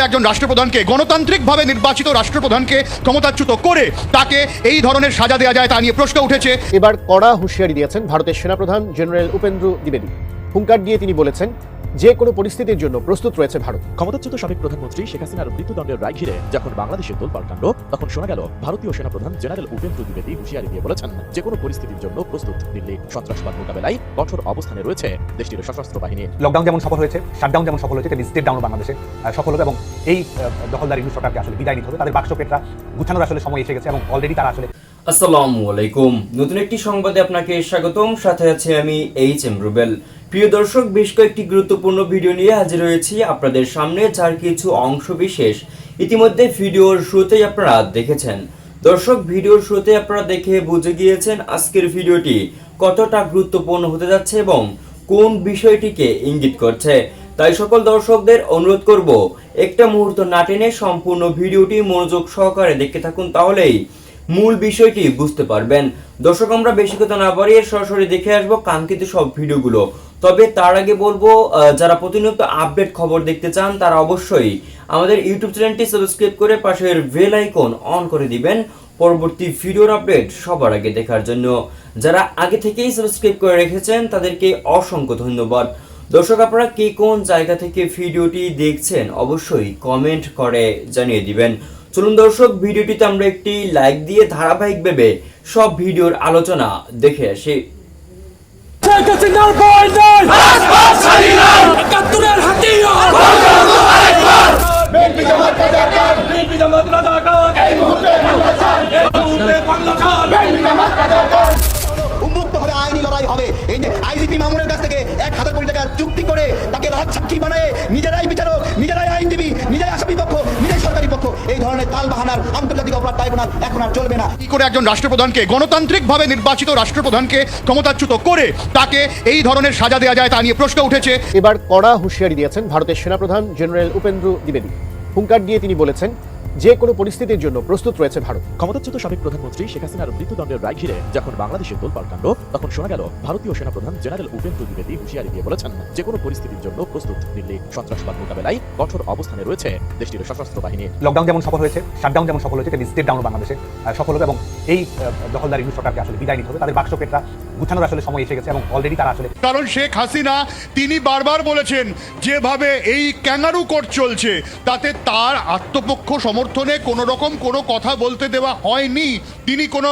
করে একজন রাষ্ট্রপ্রধানকে গণতান্ত্রিকভাবে নির্বাচিত রাষ্ট্রপ্রধানকে ক্ষমতাচ্যুত করে তাকে এই ধরনের সাজা দেওয়া যায় তা নিয়ে প্রশ্ন উঠেছে। এবার কড়া হুঁশিয়ারি দিয়েছেন ভারতের সেনাপ্রধান জেনারেল উপেন্দ্র দ্বিবেদী। হুঙ্কার দিয়ে তিনি বলেছেন যে কোনো পরিস্থিতির জন্য প্রস্তুত রয়েছে ভারত। ক্ষমতাচ্যুত সাবেক প্রধানমন্ত্রী শেখ হাসিনার মৃত্যুদণ্ডের রায় ঘিরে যখন বাংলাদেশের দোল পাল্টালো তখন শোনা গেল ভারতীয় সেনাপ্রধান জেনারেল উপেন্দ্র দ্বিবেদী হুঁশিয়ারি দিয়ে বলেছেন যে কোনো পরিস্থিতির জন্য প্রস্তুত দিল্লি সন্ত্রাসবাদ মোকাবেলায় কঠোর অবস্থানে রয়েছে দেশটির সশস্ত্র বাহিনী লকডাউন যেমন সফল হয়েছে শাটডাউন যেমন সফল হয়েছে তেমনি স্টেট ডাউন বাংলাদেশে সফল হবে এবং এই আহ, দখলদার ইংরেজ সরকারকে আসলে বিদায় নিতে হবে। তাদের বাক্স পেটরা গুছানোর আসলে সময় এসে গেছে এবং অলরেডি তারা আসলে আসসালামু আলাইকুম। নতুন একটি সংবাদে আপনাকে স্বাগতম। সাথে আছি আমি এইচ এম রুবেল। প্রিয় দর্শক, বেশ কয়েকটি গুরুত্বপূর্ণ ভিডিও নিয়ে হাজির হয়েছি আপনাদের সামনে, যার কিছু অংশ বিশেষ ইতিমধ্যে ভিডিওর শুরুতেই আপনারা দেখেছেন। দর্শক, ভিডিওর শুরুতে আপনারা দেখে বুঝে গিয়েছেন আজকের ভিডিওটি কতটা গুরুত্বপূর্ণ হতে যাচ্ছে এবং কোন বিষয়টিকে ইঙ্গিত করছে। তাই সকল দর্শকদের অনুরোধ করব, একটা মুহূর্ত না টেনে সম্পূর্ণ ভিডিওটি মনোযোগ সহকারে দেখতে থাকুন, তাহলেই মূল বিষয়টি বুঝতে পারবেন। দর্শক, আমরা বেশি কথা না বাড়িয়ে সরাসরি দেখে আসব কাঙ্ক্ষিত সব ভিডিওগুলো। তবে তার আগে বলব যারা প্রতিনিয়ত আপডেট খবর দেখতে চান, তারা অবশ্যই আমাদের ইউটিউব চ্যানেলটি সাবস্ক্রাইব করে পাশের বেল আইকন অন করে দিবেন পরবর্তী ভিডিওর আপডেট সবার আগে দেখার জন্য। যারা আগে থেকেই সাবস্ক্রাইব করে রেখেছেন, তাদেরকে অসংখ্য ধন্যবাদ। দর্শক, আপনারা কে কোন জায়গা থেকে ভিডিওটি দেখছেন, অবশ্যই কমেন্ট করে জানিয়ে দিবেন। চলুন দর্শক, ভিডিওটিতে আমরা একটি লাইক দিয়ে ধারাবাহিকভাবে সব ভিডিওর আলোচনা দেখে আসি। উন্মুক্ত হবে আইনি লড়াই হবে এই যে আইজিপি মামুনের কাছ থেকে এক হাজার কোটি ধরনের আন্তর্জাতিক অপরাধ ট্রাইব্যুনাল এখন আর চলবে না। কি করে একজন রাষ্ট্রপ্রধানকে গণতান্ত্রিকভাবে নির্বাচিত রাষ্ট্রপ্রধানকে ক্ষমতাচ্যুত করে তাকে এই ধরনের সাজা দেওয়া যায় তা নিয়ে প্রশ্ন উঠেছে? এবার কড়া হুঁশিয়ারি দিয়েছেন ভারতের সেনাপ্রধান জেনারেল উপেন্দ্র দ্বিবেদী। হুঙ্কার দিয়ে তিনি বলেছেন যে কোনো পরিস্থিতির জন্য প্রস্তুত রয়েছে ভারত। ক্ষমতাচ্যুত সাবেক প্রধানমন্ত্রী শেখ হাসিনার মৃত্যুদণ্ডের রায় ঘিরে যখন বাংলাদেশের দোল পাল্টালো তখন শোনা গেল, ভারতীয় সেনাপ্রধান জেনারেল উপেন্দ্র দ্বিবেদী হুঁশিয়ারি দিয়ে বলেছেন, যে কোনো পরিস্থিতির জন্য প্রস্তুত দিল্লি সন্ত্রাসবাদ মোকাবেলায় কঠোর অবস্থানে রয়েছে দেশটির সশস্ত্র বাহিনী। লকডাউন যেমন সফল হয়েছে শাটডাউন যেমন সফল হয়েছে তেমনি স্টেট ডাউন বাংলাদেশে সফল হবে এবং এই দখলদার সরকারকে আসলে বিদায় নিতে হবে। তাদের বাক্স পেটরা গুছানোর আসলে সময় এসে গেছে এবং অলরেডি তারা আসলে কারণ শেখ হাসিনা, তিনি বারবার বলেছেন যেভাবে এই ক্যাঙ্গারু কোর্ট চলছে, তাতে তার আত্মপক্ষ সমর্থনে কোনো রকম কোনো কথা বলতে দেওয়া হয়নি। তিনি কোনো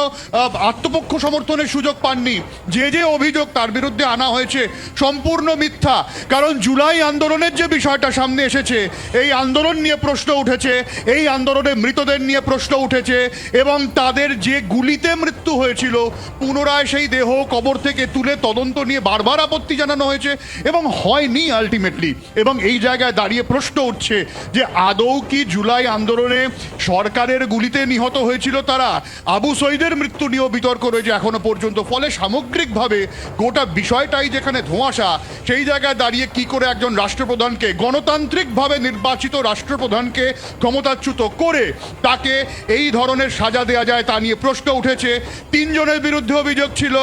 আত্মপক্ষ সমর্থনের সুযোগ পাননি। যে যে অভিযোগ তার বিরুদ্ধে আনা হয়েছে সম্পূর্ণ মিথ্যা। কারণ জুলাই আন্দোলনের যে বিষয়টা সামনে এসেছে, এই আন্দোলন নিয়ে প্রশ্ন উঠেছে, এই আন্দোলনে মৃতদের নিয়ে প্রশ্ন উঠেছে এবং তাদের যে গুলিতে মৃত্যু হয়েছিল, পুনরায় সেই দেহ কবর থেকে তুলে তদন্ত নিয়ে বারবার আপত্তি জানানো হয়েছে এবং হয়নি আলটিমেটলি এবং এই জায়গায় দাঁড়িয়ে প্রশ্ন উঠছে যে আদৌ কি জুলাই আন্দোলনে সরকারের গুলিতে নিহত হয়েছিল তারা? আবু সৈদের মৃত্যু নিয়েও বিতর্ক রয়েছে এখনও পর্যন্ত। ফলে সামগ্রিকভাবে গোটা বিষয়টাই যেখানে ধোঁয়াশা, সেই জায়গায় দাঁড়িয়ে কি করে একজন রাষ্ট্রপ্রধানকে, গণতান্ত্রিকভাবে নির্বাচিত রাষ্ট্রপ্রধানকে ক্ষমতাচ্যুত করে তাকে এই ধরনের সাজা দেওয়া যায় তা নিয়ে প্রশ্ন উঠেছে। তিনজনের বিরুদ্ধে অভিযোগ ছিল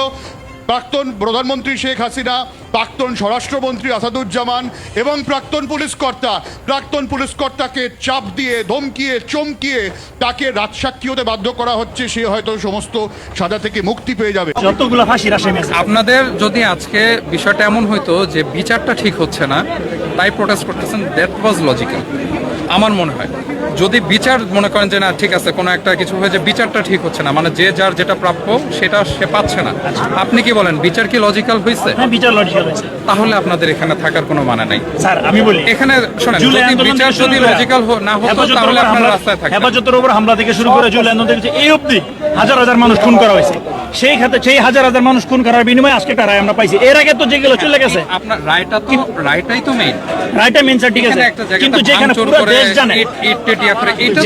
প্রাক্তন প্রধানমন্ত্রী শেখ হাসিনা, প্রাক্তন স্বরাষ্ট্রমন্ত্রী আসাদুজ্জামান এবং প্রাক্তন পুলিশ কর্তা। প্রাক্তন পুলিশ কর্তাকে চাপ দিয়ে, ধমকিয়ে, চমকিয়ে তাকে রাজসাক্ষী হতে বাধ্য করা হচ্ছে, সে হয়তো সমস্ত সাজা থেকে মুক্তি পেয়ে যাবে। আপনাদের যদি আজকে বিষয়টা এমন হইতো যে বিচারটা ঠিক হচ্ছে না তাই প্রোটেস্ট করতেছেন দ্যাট ওয়াজ লজিক্যাল আমার মনে হয়। যদি বিচার মনে করেন যে না, ঠিক আছে, কোনো একটা কিছু হয়েছে, বিচারটা ঠিক হচ্ছে না মানে যে যার যেটা প্রাপ্য, সেটা সে পাচ্ছে না। আপনি কি বলেন, বিচার কি লজিক্যাল হয়েছে হ্যাঁ বিচার লজিক্যাল হয়েছে। তাহলে আপনাদের এখানে থাকার কোনো মানে নাই। স্যার আমি বলি এখানে শোনেন যদি বিচার যদি লজিক্যাল না হতো তাহলে আপনারা রাস্তায় থাকতেন। হেফাজতের উপর হামলা থেকে শুরু করে জুলাই আন্দোলন থেকে এই অবধি হাজার হাজার মানুষ খুন করা হয়েছে। সেই খাতে সেই হাজার হাজার মানুষ খুন করার বিনিময়ে আজকে একটা রায় আমরা পাইছি। এর আগে তো যেগুলো চলে গেছে। আপনার রায়টা তো রায়টাই তো মেইন রায়টা মেন স্যার ঠিক আছে। কিন্তু যেখানে পুরো দেশ জানে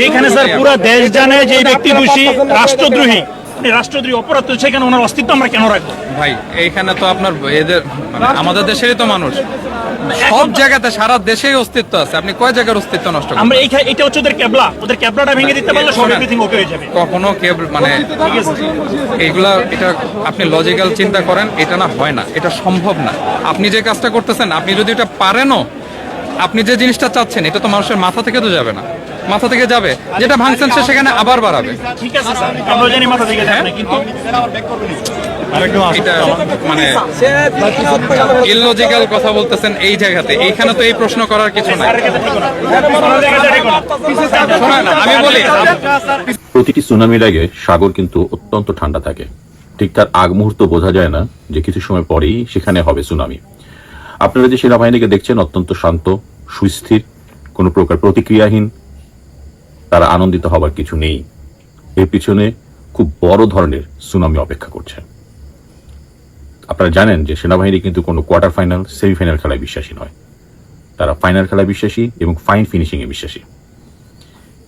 যেখানে স্যার পুরো দেশ জানে। যে এই ব্যক্তি দোষী রাষ্ট্রদ্রোহী। আপনি রাষ্ট্রদ্রোহী অপরাধ তো সেখানে ওনার অস্তিত্ব আমরা কেন রাখব? ভাই এইখানে তো আপনার এদের মানে আমাদের দেশেরই তো মানুষ। সব জায়গাতে সারা দেশেই অস্তিত্ব আছে। আপনি কয় জায়গার অস্তিত্ব নষ্ট করবেন? আমরা এইখানে এটা হচ্ছে ওদের ক্যাবলা। ওদের ক্যাবলাটা ভেঙে দিতে পারলে সব এভরিথিং ওকে হয়ে যাবে। কখনো কেবল মানে এইগুলা এটা আপনি লজিক্যাল চিন্তা করেন এটা না হয় না। এটা সম্ভব না। আপনি যে কাজটা করতেছেন আপনি যদি এটা পারেনও আপনি যে জিনিসটা চাচ্ছেন এটা তো মানুষের মাথা থেকে তো যাবে না। মাথা থেকে যাবে। যেটা ভাঙছেন সে সেখানে আবার বাড়াবে। ঠিক আছে স্যার। আমরা জানি মাথা থেকে যাবে না কিন্তু এটা মানে ইললজিক্যাল কথা বলতেছেন এই জায়গাতে। এইখানে তো এই প্রশ্ন করার কিছু নাই। আমি বলি প্রতিটি সুনামির আগে সাগর কিন্তু অত্যন্ত ঠান্ডা থাকে। ঠিক তার আগ মুহূর্ত বোঝা যায় না যে কিছু সময় পরেই সেখানে হবে সুনামি। আপনারা যে সেনাবাহিনীকে দেখছেন অত্যন্ত শান্ত সুস্থির কোনো প্রকার প্রতিক্রিয়াহীন তারা আনন্দিত হবার কিছু নেই। এর পিছনে খুব বড় ধরনের সুনামি অপেক্ষা করছে। আপনারা জানেন যে সেনাবাহিনী কিন্তু কোনো কোয়ার্টার ফাইনাল, সেমিফাইনাল খেলায় বিশ্বাসী নয়। তারা ফাইনাল খেলায় বিশ্বাসী এবং ফাইন ফিনিশিং এ বিশ্বাসী।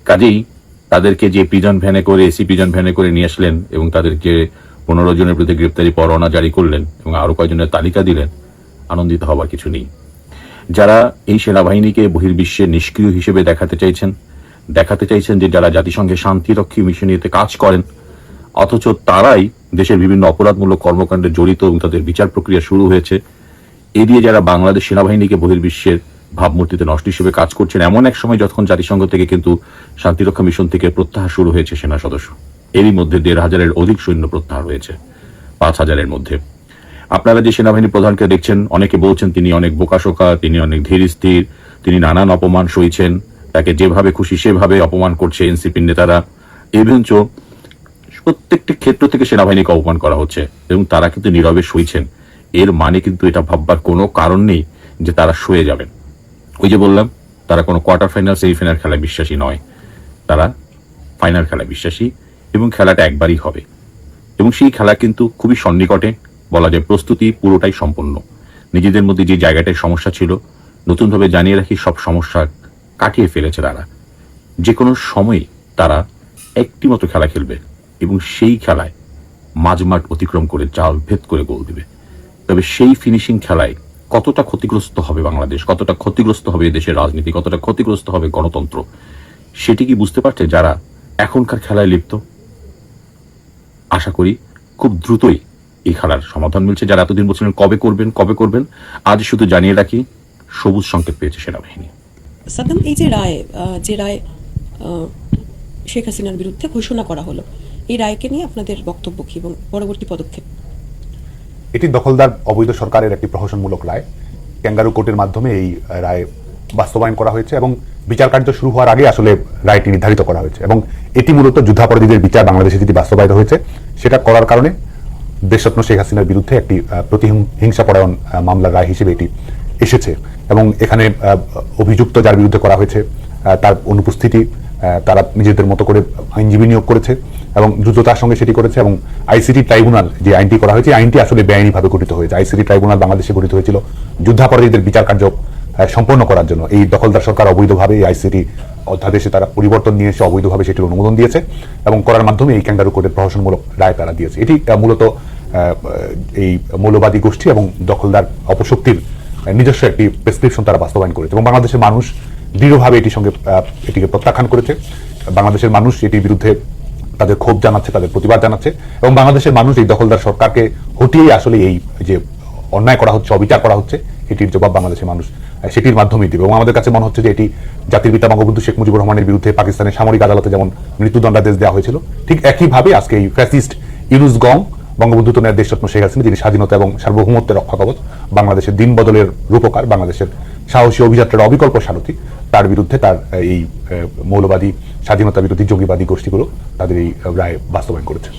কাজেই তাদেরকে যে প্রিজন ভ্যানে করে, এসি প্রিজন ভ্যানে করে নিয়ে আসলেন এবং তাদেরকে পনেরো জনের বিরুদ্ধে গ্রেপ্তারি পরোয়ানা জারি করলেন এবং আরও কয়েকজনের তালিকা দিলেন, আনন্দিত হবার কিছু নেই। যারা এই সেনাবাহিনীকে বহির্বিশ্বে নিষ্ক্রিয় হিসেবে দেখাতে চাইছেন দেখাতে চাইছেন যে যারা জাতিসংঘে শান্তিরক্ষী মিশনীতে কাজ করেন, অথচ তারাই দেশের বিভিন্ন অপরাধমূলক কর্মকাণ্ডে জড়িত এবং তাদের বিচার প্রক্রিয়া শুরু হয়েছে। এই দিয়ে যারা বাংলাদেশ সেনাবাহিনীকে বহির্বিশ্বের ভাবমূর্তিতে নষ্ট হিসেবে কাজ করছেন, এমন এক সময় যখন জাতিসংঘ থেকে কিন্তু শান্তিরক্ষা মিশন থেকে প্রত্যাহার শুরু হয়েছে সেনা সদস্য। এরই মধ্যে দেড় হাজারের অধিক সৈন্য প্রত্যাহার হয়েছে, পাঁচ হাজারের মধ্যে। আপনারা যে সেনাবাহিনী প্রধানকে দেখছেন, অনেকে বলছেন তিনি অনেক বোকাশোকা, তিনি অনেক ধীর স্থির তিনি নানান অপমান সইছেন। তাকে যেভাবে খুশি সেভাবে অপমান করছে এনসিপির নেতারা। এভেঞ্চ প্রত্যেকটি ক্ষেত্র থেকে সেনাবাহিনীকে অপমান করা হচ্ছে এবং তারা কিন্তু নীরবে সইছেন এর মানে কিন্তু এটা ভাববার কোনো কারণ নেই যে তারা সয়ে যাবেন। ওই যে বললাম, তারা কোনো কোয়ার্টার ফাইনাল, সেমিফাইনাল খেলায় বিশ্বাসী নয়। তারা ফাইনাল খেলায় বিশ্বাসী এবং খেলাটা একবারই হবে। এবং সেই খেলা কিন্তু খুবই সন্নিকটে, বলা যায় প্রস্তুতি পুরোটাই সম্পন্ন। নিজেদের মধ্যে যে জায়গাটায় সমস্যা ছিল, নতুনভাবে জানিয়ে রাখি সব সমস্যা কাটিয়ে ফেলেছে তারা। যে কোনো সময় তারা একটি মতো খেলা খেলবে এবং সেই খেলায় মাঝমাঠ অতিক্রম করে জাল ভেদ করে গোল দিবে। তবে সেই ফিনিশিং খেলায় কতটা ক্ষতিগ্রস্ত হবে বাংলাদেশ, কতটা ক্ষতিগ্রস্ত হবে দেশের রাজনীতি, কতটা ক্ষতিগ্রস্ত হবে গণতন্ত্র, সেটি কি বুঝতে পারছে যারা এখনকার খেলায় লিপ্ত? আশা করি খুব দ্রুতই এই খেলার সমাধান মিলছে। যারা এতদিন বলছিলেন কবে করবেন কবে করবেন, আজ শুধু জানিয়ে রাখি, সবুজ সংকেত পেয়েছে সেনাবাহিনী। সাদ্দাম এই যে রায় যে রায় শেখ হাসিনার বিরুদ্ধে ঘোষণা করা হলো এই রায়কে নিয়ে আপনাদের বক্তব্য কি এবং পরবর্তী পদক্ষেপ? এটি দখলদার অবৈধ সরকারের একটি প্রহসনমূলক রায়। ক্যাঙ্গারু কোর্টের মাধ্যমে এই রায় বাস্তবায়ন করা হয়েছে এবং বিচার কার্য শুরু হওয়ার আগে আসলে রায়টি নির্ধারিত করা হয়েছে এবং এটি মূলত যুদ্ধাপরাধীদের বিচার বাংলাদেশে যেটি বাস্তবায়িত হয়েছে সেটা করার কারণে দেশরত্ন শেখ হাসিনার বিরুদ্ধে একটি আহ, প্রতিহিংসা পরায়ণ মামলার রায় হিসেবে এটি এসেছে এবং এখানে অভিযুক্ত যার বিরুদ্ধে করা হয়েছে তার অনুপস্থিতি তারা নিজেদের মতো করে আইনজীবী নিয়োগ করেছে এবং দ্রুততার সঙ্গে সেটি করেছে এবং আইসিটি ট্রাইব্যুনাল যে আইনটি করা হয়েছে আইনটি আসলে বেআইনিভাবে গঠিত হয়েছে। আইসিটি ট্রাইব্যুনাল বাংলাদেশে গঠিত হয়েছিল যুদ্ধাপরাধীদের বিচার কার্য সম্পন্ন করার জন্য। এই দখলদার সরকার অবৈধভাবে এই আইসিটি অধ্যাদেশে তারা পরিবর্তন নিয়ে এসে অবৈধভাবে সেটির অনুমোদন দিয়েছে এবং করার মাধ্যমে এই ক্যাঙ্গারু কোর্টের প্রহসনমূলক রায় তারা দিয়েছে। এটি মূলত এই মৌলবাদী গোষ্ঠী এবং দখলদার অপশক্তির নিজস্ব একটি প্রেসক্রিপশন তারা বাস্তবায়ন করেছে এবং বাংলাদেশের মানুষ দৃঢ়ভাবে এটির সঙ্গে এটিকে প্রত্যাখ্যান করেছে। বাংলাদেশের মানুষ এটির বিরুদ্ধে তাদের ক্ষোভ জানাচ্ছে, তাদের প্রতিবাদ জানাচ্ছে এবং বাংলাদেশের মানুষ এই দখলদার সরকারকে হটিয়েই আসলে এই যে অন্যায় করা হচ্ছে, অবিচার করা হচ্ছে, এটির জবাব বাংলাদেশের মানুষ সেটির মাধ্যমেই দিবে। এবং আমাদের কাছে মনে হচ্ছে যে এটি জাতির পিতা বঙ্গবন্ধু শেখ মুজিবুর রহমানের বিরুদ্ধে পাকিস্তানের সামরিক আদালতে যেমন মৃত্যুদণ্ডাদেশ দেওয়া হয়েছিল, ঠিক একইভাবে আজকে এই ফ্যাসিস্ট ইউনুস গং বঙ্গবন্ধু তনের দেশরত্ন শেখ হাসিনা, যিনি স্বাধীনতা এবং সার্বভৌমত্বের রক্ষা কবচ, বাংলাদেশের দিন বদলের রূপকার, বাংলাদেশের সাহসী অভিযাত্রার অবিকল্প সারথী, তার বিরুদ্ধে তার এই মৌলবাদী, স্বাধীনতা বিরোধী জঙ্গিবাদী গোষ্ঠীগুলো তাদের এই রায় বাস্তবায়ন করেছে।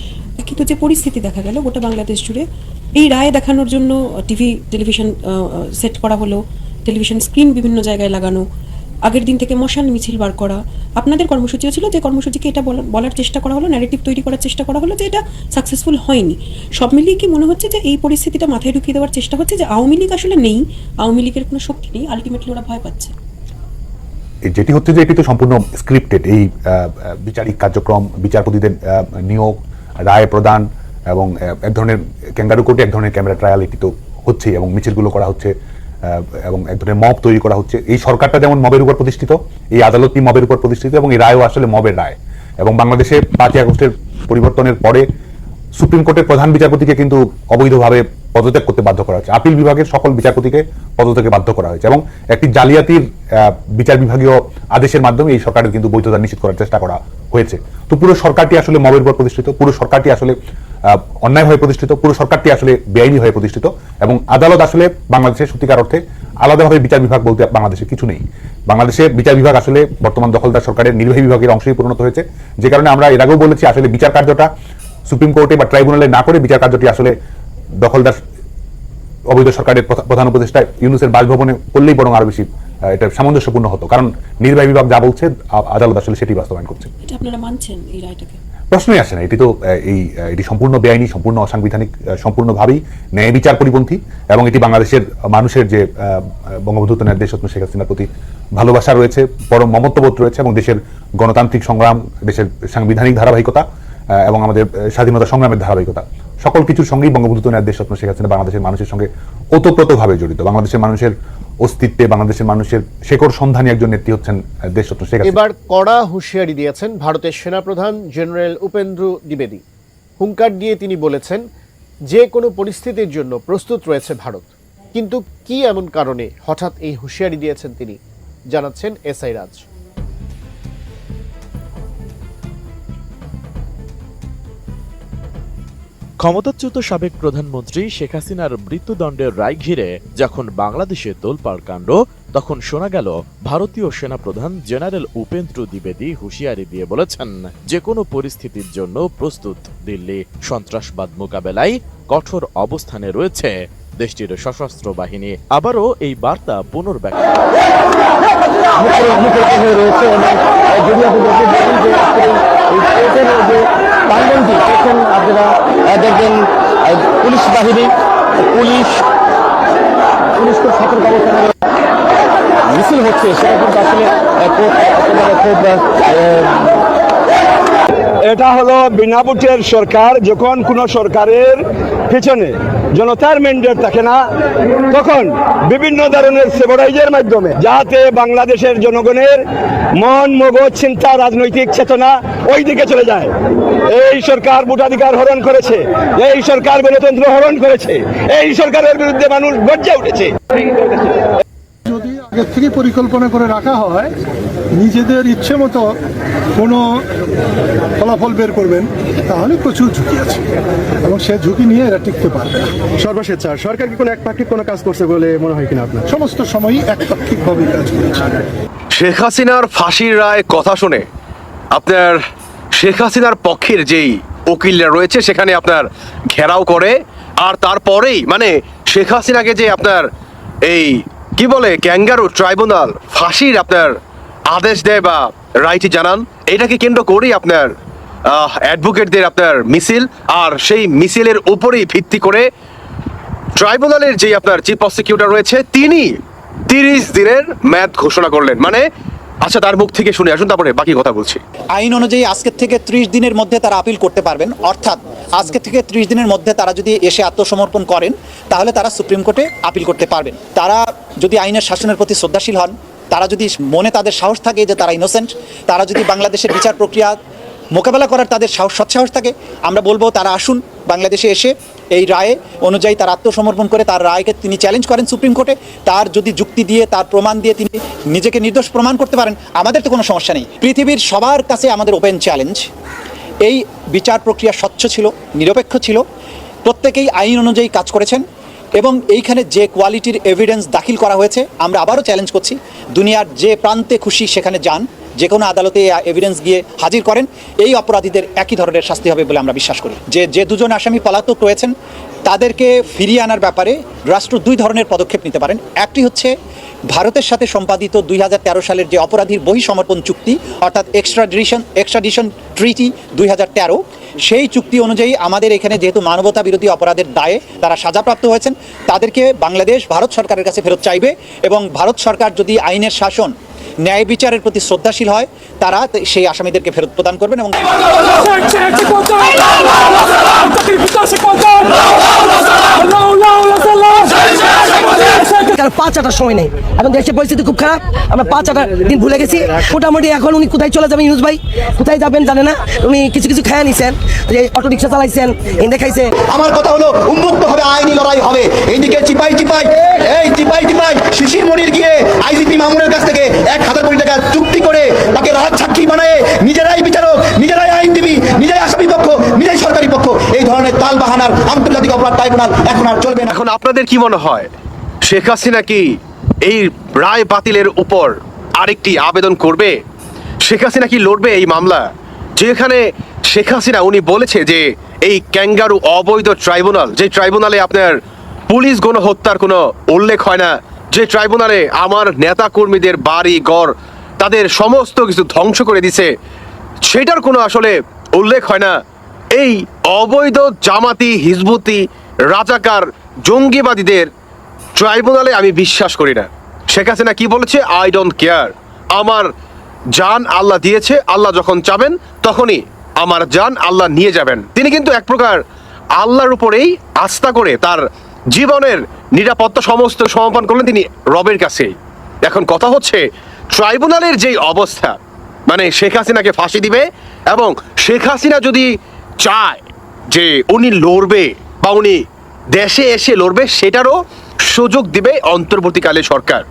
কিন্তু যে পরিস্থিতি দেখা গেল, গোটা বাংলাদেশ জুড়ে এই রায় দেখানোর জন্য টিভি, টেলিভিশন সেট করা হলো, টেলিভিশন স্ক্রিন বিভিন্ন জায়গায় লাগানো আগের দিন থেকে মশাল মিছিল বার করা। আপনাদের কর্মসূচিও ছিল যে কর্মসূচিকে এটা বলার চেষ্টা করা হলো ন্যারেটিভ তৈরি করার চেষ্টা করা হলো যে এটা সাকসেসফুল হয়নি। সব মিলিয়ে কি মনে হচ্ছে যে এই পরিস্থিতিটা মাথায় ঢুকিয়ে দেওয়ার চেষ্টা হচ্ছে যে আওয়ামী লীগ আসলে নেই, আওয়ামী লীগের কোনো শক্তি নেই আলটিমেটলি ওরা ভয় পাচ্ছে। যেটি হচ্ছে যে এটি তো সম্পূর্ণ স্ক্রিপ্টেড এই বিচারিক কার্যক্রম, বিচারপতিদের নিয়োগ, রায় প্রদান এবং এক ধরনের ক্যাঙ্গারু কোর্টে এক ধরনের ক্যামেরা ট্রায়াল এটি তো হচ্ছেই এবং মিছিলগুলো করা হচ্ছে। এবং এক ধরনের মব তৈরি করা হচ্ছে। এই সরকারটা যেমন মবের উপর প্রতিষ্ঠিত, এই আদালতটি মবের উপর প্রতিষ্ঠিত, এবং এই রায়ও আসলে মবের রায়। এবং বাংলাদেশে পাঁচই আগস্টের পরিবর্তনের পরে সুপ্রিম কোর্টের প্রধান বিচারপতিকে কিন্তু অবৈধভাবে পদত্যাগ করতে বাধ্য করা হয়েছে। আপিল বিভাগের সকল বিচারপতিকে পদত্যাগে বাধ্য করা হয়েছে এবং একটি জালিয়াতির বিচার বিভাগীয় আদেশের মাধ্যমে এই সরকারের কিন্তু বৈধতা নিশ্চিত করার চেষ্টা করা হয়েছে। তো পুরো সরকারটি আসলে মবের উপর প্রতিষ্ঠিত, পুরো সরকারটি আসলে অন্যায় হয়ে প্রতিষ্ঠিত, পুরো সরকারটি আসলে বেআইনি হয়ে প্রতিষ্ঠিত এবং আদালত আসলে বাংলাদেশের সত্যিকার অর্থে আলাদাভাবে বিচার বিভাগ বলতে বাংলাদেশে কিছু নেই। বাংলাদেশের বিচার বিভাগ আসলে বর্তমান দখলদার সরকারের নির্বাহী বিভাগের অংশেই পরিণত হয়েছে। যে কারণে আমরা এর আগেও বলেছি, আসলে বিচার কার্যটা সুপ্রিম কোর্টে বা ট্রাইব্যুনালে না করে বিচার কার্যটি আসলে দখলদার অবৈধ সরকারের প্রধান উপদেষ্টা ইউনুসের বাসভবনে করলেই বরং আরও বেশি এটা সামঞ্জস্যপূর্ণ হতো। কারণ নির্বাহী বিভাগ যা বলছে আদালত আসলে সেটি বাস্তবায়ন করছে। এটা আপনারা মানছেন এই রায়টাকে? প্রশ্নই আসে না। এটি তো এই এটি সম্পূর্ণ বেআইনি সম্পূর্ণ অসাংবিধানিক সম্পূর্ণভাবেই ন্যায় বিচার পরিপন্থী এবং এটি বাংলাদেশের মানুষের যে বঙ্গবন্ধু কন্যা দেশরত্ন শেখ হাসিনার প্রতি ভালোবাসা রয়েছে পরম মমত্ববোধ রয়েছে এবং দেশের গণতান্ত্রিক সংগ্রাম দেশের সাংবিধানিক ধারাবাহিকতা এবং আমাদের স্বাধীনতা সংগ্রামের ধারাবাহিকতা। সকল কিছুর সঙ্গেই বঙ্গবন্ধু কন্যা দেশরত্ন শেখ হাসিনা বাংলাদেশের মানুষের সঙ্গে ওতপ্রোতভাবে জড়িত। বাংলাদেশের মানুষের অস্তিত্বে বাংলাদেশের মানুষের শেকড় সন্ধানী একজন নেত্রী হচ্ছেন আহ, দেশরত্ন শেখ এবার কড়া হুঁশিয়ারি দিয়েছেন ভারতের সেনাপ্রধান জেনারেল উপেন্দ্র দ্বিবেদী। হুঙ্কার দিয়ে তিনি বলেছেন যে কোনো পরিস্থিতির জন্য প্রস্তুত রয়েছে ভারত। কিন্তু কি এমন কারণে হঠাৎ এই হুঁশিয়ারি দিয়েছেন তিনি? জানাচ্ছেন এসআই রাজ। ক্ষমতাচ্যুত সাবেক প্রধানমন্ত্রী শেখ হাসিনার মৃত্যুদণ্ডের রায় ঘিরে যখন বাংলাদেশে তোলপাড় কাণ্ড, তখন শোনা গেল, ভারতীয় সেনাপ্রধান জেনারেল উপেন্দ্র দ্বিবেদী হুঁশিয়ারি দিয়ে বলেছেন যে কোনো পরিস্থিতির জন্য প্রস্তুত দিল্লি। সন্ত্রাসবাদ মোকাবেলায় কঠোর অবস্থানে রয়েছে দেশটির সশস্ত্র বাহিনী। আবারও এই বার্তা পুনর্ব্যক্ত দেখবেন পুলিশ বাহিনী, পুলিশ পুলিশ খুব সতর্ক অবস্থানে মিছিল হচ্ছে, সেটা কিন্তু আসলে খুব এটা হলো বিনাপুটের সরকার, যখন কোন সরকারের পিছনে জনতার ম্যান্ডেট থাকে না, তখন বিভিন্ন ধরনের সেবরাইজের মাধ্যমে যাতে বাংলাদেশের জনগণের মন, মগজ, চিন্তা, রাজনৈতিক চেতনা ওই দিকে চলে যায়। এই সরকার ভোটাধিকার হরণ করেছে, এই সরকার গণতন্ত্র হরণ করেছে, এই সরকারের বিরুদ্ধে মানুষ গর্জে উঠেছে। আগের থেকে পরিকল্পনা করে রাখা হয়। নিজেদের ইচ্ছে মতো কোনো ফলাফল বের করবেন তাহলে প্রচুর ঝুঁকি আছে। এবং সে ঝুঁকি নিয়ে এরা টিকতে পারবে সর্বশেষ স্যার সরকার কি কোনো একপাক্ষিক কোনো কাজ করছে বলে মনে হয় কিনা আপনার? সমস্ত সময়ই একপাক্ষিকভাবে কাজ করেছে। শেখ হাসিনার ফাঁসির রায় কথা শুনে আপনার শেখ হাসিনার পক্ষের যেই উকিলরা রয়েছে সেখানে আপনার ঘেরাও করে আর তারপরেই মানে শেখ হাসিনাকে যে আপনার এই কি বলে, ক্যাঙ্গারু ট্রাইব্যুনাল ফাঁসির আপনার আদেশ দেয় বা রায়টি জানান? এটাকে কেন্দ্র করেই আপনার অ্যাডভোকেটদের আপনার মিছিল, আর সেই মিছিলের উপরেই ভিত্তি করে ট্রাইব্যুনালের যে আপনার চিফ প্রসিকিউটর রয়েছে, তিনি তিরিশ দিনের ম্যাথ ঘোষণা করলেন। মানে আচ্ছা তার মুখ থেকে শুনে আসুন, তারপরে বাকি কথা বলছি। আইন অনুযায়ী আজকের থেকে ত্রিশ দিনের মধ্যে তারা আপিল করতে পারবেন। অর্থাৎ আজকে থেকে ত্রিশ দিনের মধ্যে তারা যদি এসে আত্মসমর্পণ করেন, তাহলে তারা সুপ্রিম কোর্টে আপিল করতে পারবেন। তারা যদি আইনের শাসনের প্রতি শ্রদ্ধাশীল হন, তারা যদি মনে তাদের সাহস থাকে যে তারা ইনোসেন্ট তারা যদি বাংলাদেশের বিচার প্রক্রিয়া মোকাবেলা করার তাদের সাহস, সৎসাহস থাকে। আমরা বলব তারা আসুন, বাংলাদেশে এসে এই রায়ে অনুযায়ী তার আত্মসমর্পণ করে, তার রায়কে তিনি চ্যালেঞ্জ করেন সুপ্রিম কোর্টে তার যদি যুক্তি দিয়ে, তার প্রমাণ দিয়ে তিনি নিজেকে নির্দোষ প্রমাণ করতে পারেন, আমাদের তো কোনো সমস্যা নেই। পৃথিবীর সবার কাছে আমাদের ওপেন চ্যালেঞ্জ এই বিচার প্রক্রিয়া স্বচ্ছ ছিল, নিরপেক্ষ ছিল। প্রত্যেকেই আইন অনুযায়ী কাজ করেছেন এবং এইখানে যে কোয়ালিটির এভিডেন্স দাখিল করা হয়েছে, আমরা আবারও চ্যালেঞ্জ করছি। দুনিয়ার যে প্রান্তে খুশি সেখানে যান। যে কোনো আদালতে এভিডেন্স গিয়ে হাজির করেন, এই অপরাধীদের একই ধরনের শাস্তি হবে বলে আমরা বিশ্বাস করি। যে যে দুজন আসামি পলাতক রয়েছেন, তাদেরকে ফিরিয়ে আনার ব্যাপারে রাষ্ট্র দুই ধরনের পদক্ষেপ নিতে পারেন। একটি হচ্ছে, ভারতের সাথে সম্পাদিত দুই হাজার তেরো সালের যে অপরাধীর বহিসমর্পণ চুক্তি, অর্থাৎ এক্সট্রাডিশন এক্সট্রাডিশন ট্রিটি দুই হাজার তেরো, সেই চুক্তি অনুযায়ী আমাদের এখানে যেহেতু মানবতা বিরোধী অপরাধের দায়ে তারা সাজাপ্রাপ্ত হয়েছেন, তাদেরকে বাংলাদেশ, ভারত সরকারের কাছে ফেরত চাইবে এবং ভারত সরকার যদি আইনের শাসন ন্যায় বিচারের প্রতি শ্রদ্ধাশীল হয় তারা সেই আসামিদেরকে ফেরত প্রদান করবেন এবং কারণ পাঁচ আটার সময় নেই। এখন দেশের পরিস্থিতি খুব খারাপ। আমরা পাঁচ আটার দিন ভুলে গেছি। মোটামুটি এখন উনি কোথায় চলে যাবেন ইউনুস ভাই? কোথায় যাবেন জানে না। উনি কিছু কিছু খেয়ে নিছেন। যে অটো রিক্সা চালাইছেন এনে খাইছে আমার কথা হলো উন্মুক্ত হবে আইনি লড়াই হবে। এইদিকে চিপাই চিপাই। এই চিপাই চিপাই। শিশির মনির গিয়ে আইজিপি মামুনের কাছ থেকে এক হাজার কোটি টাকা চুক্তি করে তাকে রাজ সাক্ষী বানায় নিজেরাই বিচারক নিজেরাই আইনজীবী নিজেরাই আসামি পক্ষ নিজেরাই সরকারি পক্ষ বাহানার আন্তর্জাতিক অপরাধ ট্রাইব্যুনাল এখন আর চলবে না। এখন আপনাদের কি মনে হয়? শেখ হাসিনা কি এই রায় বাতিলের উপর আরেকটি আবেদন করবে? শেখ হাসিনা কি লড়বে এই মামলা? যেখানে শেখ হাসিনা উনি বলেছে যে এই ক্যাঙ্গারু অবৈধ ট্রাইব্যুনাল, যে ট্রাইব্যুনালে আপনার পুলিশ গণহত্যার কোনো উল্লেখ হয় না, যে ট্রাইব্যুনালে আমার নেতা কর্মীদের বাড়ি, ঘর, তাদের সমস্ত কিছু ধ্বংস করে দিছে, সেটার কোনো আসলে উল্লেখ হয় না। এই অবৈধ জামাতি, হিজবুতি, রাজাকার, জঙ্গিবাদীদের ট্রাইব্যুনালে আমি বিশ্বাস করি না। শেখ হাসিনা কি বলেছে? আই ডোন্ট কেয়ার আমার জান আল্লাহ দিয়েছে, আল্লাহ যখন চাবেন, তখনই আমার জান আল্লাহ নিয়ে যাবেন। তিনি কিন্তু এক প্রকার আল্লাহর উপরেই আস্থা করে তার জীবনের নিরাপত্তা সমস্ত সমাপন করলেন তিনি রবের কাছে এখন কথা হচ্ছে, ট্রাইব্যুনালের যেই অবস্থা মানে শেখ হাসিনাকে ফাঁসি দিবে এবং শেখ হাসিনা যদি চায় যে উনি লড়বে বা উনি দেশে এসে লড়বে, সেটারও সুযোগ দিবে অন্তর্বর্তীকালে সরকার।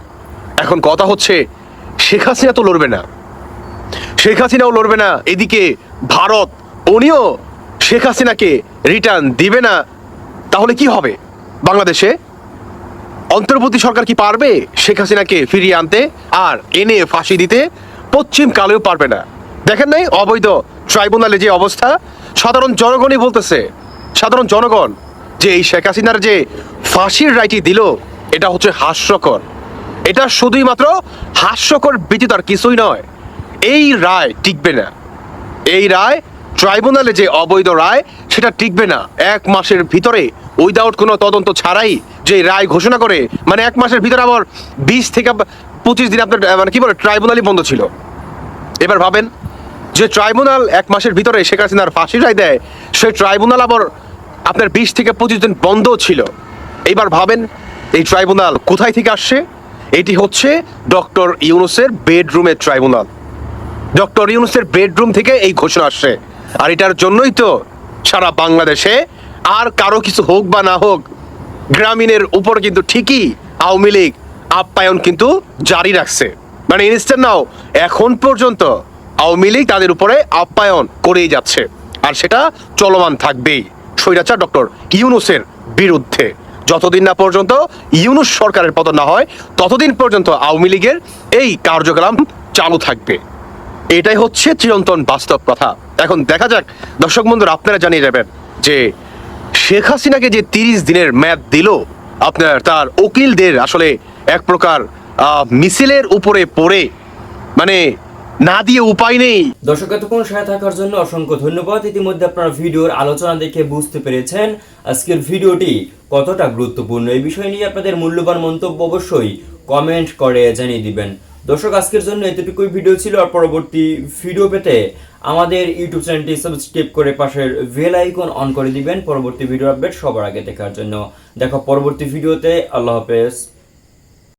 এখন কথা হচ্ছে, শেখ হাসিনা তো লড়বে না। শেখ হাসিনাও লড়বে না। এদিকে ভারত, উনিও শেখ হাসিনাকে রিটার্ন দিবে না। তাহলে কি হবে বাংলাদেশে? অন্তর্বর্তী সরকার কি পারবে শেখ হাসিনাকে ফিরিয়ে আনতে? আর এনে ফাঁসি দিতে পশ্চিমকালেও পারবে না। দেখেন নাই? অবৈধ ট্রাইব্যুনালে যে অবস্থা, সাধারণ জনগণই বলতেছে, সাধারণ জনগণ, যে এই শেখ হাসিনার যে ফাঁসির রায়টি দিল, এটা হচ্ছে হাস্যকর। এটা শুধুই মাত্র হাস্যকর ব্যতীত আর কিছুই নয়, এই রায় টিকবে না। এই রায়, ট্রাইব্যুনালে যে অবৈধ রায়, সেটা টিকবে না। এক মাসের ভিতরে উইদাউট কোনো তদন্ত ছাড়াই যে রায় ঘোষণা করে মানে এক মাসের ভিতরে আবার বিশ থেকে পঁচিশ দিন আপনার মানে কি বলে, ট্রাইব্যুনালই বন্ধ ছিল। এবার ভাবেন যে ট্রাইব্যুনাল এক মাসের ভিতরে শেখ হাসিনার ফাঁসি রায় দেয়, সেই ট্রাইব্যুনাল আবার আপনার বিশ থেকে পঁচিশ দিন বন্ধ ছিল। এইবার ভাবেন, এই ট্রাইব্যুনাল কোথায় থেকে আসছে? এটি হচ্ছে ডক্টর ইউনুসের বেডরুমের ট্রাইব্যুনাল। ডক্টর ইউনুসের বেডরুম থেকে এই ঘোষণা আসছে। আর এটার জন্যই তো সারা বাংলাদেশে আর কারও কিছু হোক বা না হোক, গ্রামীণের উপর কিন্তু ঠিকই আওয়ামী লীগ আপ্যায়ন কিন্তু জারি রাখছে। মানে ইনস্ট্যান্ট নাও এখন পর্যন্ত আওয়ামী লীগ তাদের উপরে আপ্যায়ন করেই যাচ্ছে। আর সেটা চলমান থাকবেই। স্বৈরাচার ডক্টর ইউনুসের বিরুদ্ধে। যতদিন না পর্যন্ত ইউনুস সরকারের পতন না হয়, ততদিন পর্যন্ত আওয়ামী লীগের এই কার্যক্রম চালু থাকবে। এটাই হচ্ছে চিরন্তন বাস্তব কথা। এখন দেখা যাক, দর্শক বন্ধুরা, আপনারা জানিয়ে যাবেন যে শেখ হাসিনাকে যে তিরিশ দিনের ম্যাদ দিল, আপনার তার উকিলদের আসলে এক প্রকার মিছিলের উপরে পড়ে মানে না দিয়ে উপায় নেই। দর্শক, এতক্ষণ সাথে থাকার জন্য অসংখ্য ধন্যবাদ। ইতিমধ্যে আপনারা ভিডিওর আলোচনা দেখে বুঝতে পেরেছেন আজকের ভিডিওটি কতটা গুরুত্বপূর্ণ। এই বিষয় নিয়ে আপনাদের মূল্যবান মন্তব্য অবশ্যই কমেন্ট করে জানিয়ে দিবেন। দর্শক, আজকের জন্য এতটুকুই ভিডিও ছিল। আর পরবর্তী ভিডিও পেতে আমাদের ইউটিউব চ্যানেলটি সাবস্ক্রাইব করে পাশের বেল আইকন অন করে দিবেন। পরবর্তী ভিডিও আপডেট সবার আগে দেখার জন্য। দেখো পরবর্তী ভিডিওতে। আল্লাহ হাফেজ।